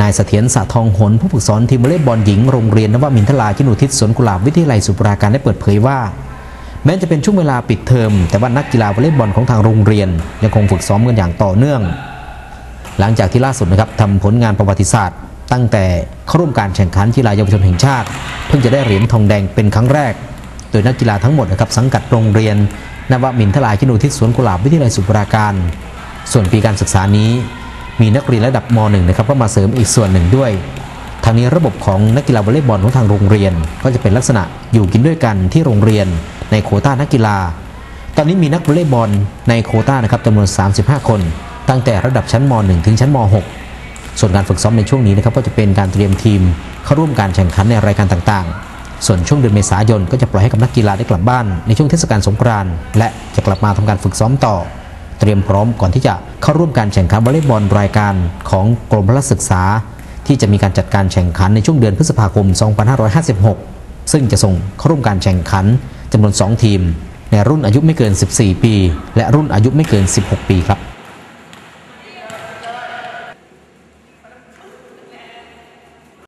นายเสถียรสะทองหนผู้ฝึกสอนทีมวอลเลย์บอลหญิงโรงเรียนนวมินทราชินุทิศสวนกุหลาบวิทยาลัยสุปราการได้เปิดเผยว่า แม้จะเป็นช่วงเวลาปิดเทอม แต่ว่านักกีฬาวอลเลย์บอลของทางโรงเรียน ยังคงฝึกซ้อมกันอย่างต่อเนื่อง หลังจากที่ล่าสุดนะครับทำผลงานประวัติศาสตร์ ตั้งแต่เข้าร่วมการแข่งขันกีฬาเยาวชนแห่งชาติ เพิ่งจะได้เหรียญทองแดงเป็นครั้งแรก โดยนักกีฬาทั้งหมดนะครับสังกัดโรงเรียนนวมินทราชินุทิศสวนกุหลาบวิทยาลัยสุปราการ ส่วนปีการศึกษานี้ มีนักเรียนระดับม .1 นะครับก็มาเสริมอีกส่วนหนึ่งด้วย ทางนี้ระบบของนักกีฬาวอลเลย์บอลของทางโรงเรียน ก็จะเป็นลักษณะอยู่กินด้วยกันที่โรงเรียนในโคต้านักกีฬา ตอนนี้มีนักวอลเลย์บอลในโคต้านะครับจำนวน 35 คน ตั้งแต่ระดับชั้นม .1 ถึงชั้นม .6 ส่วนการฝึกซ้อมในช่วงนี้นะครับก็จะเป็นการเตรียมทีมเข้าร่วมการแข่งขันในรายการต่างๆ ส่วนช่วงเดือนเมษายนก็จะปล่อยให้กับนักกีฬาได้กลับบ้านในช่วงเทศกาลสงกรานต์และจะกลับมาทำการฝึกซ้อมต่อ เตรียมพร้อมก่อนที่จะเข้าร่วมการแข่งขันวอลเลย์บอลรายการของกรมพละศึกษา ที่จะมีการจัดการแข่งขันในช่วงเดือนพฤษภาคม 2556 ซึ่งจะส่งเข้าร่วมการแข่งขันจำนวน 2 ทีม ในรุ่นอายุไม่เกิน 14 ปี และรุ่นอายุไม่เกิน 16 ปีครับ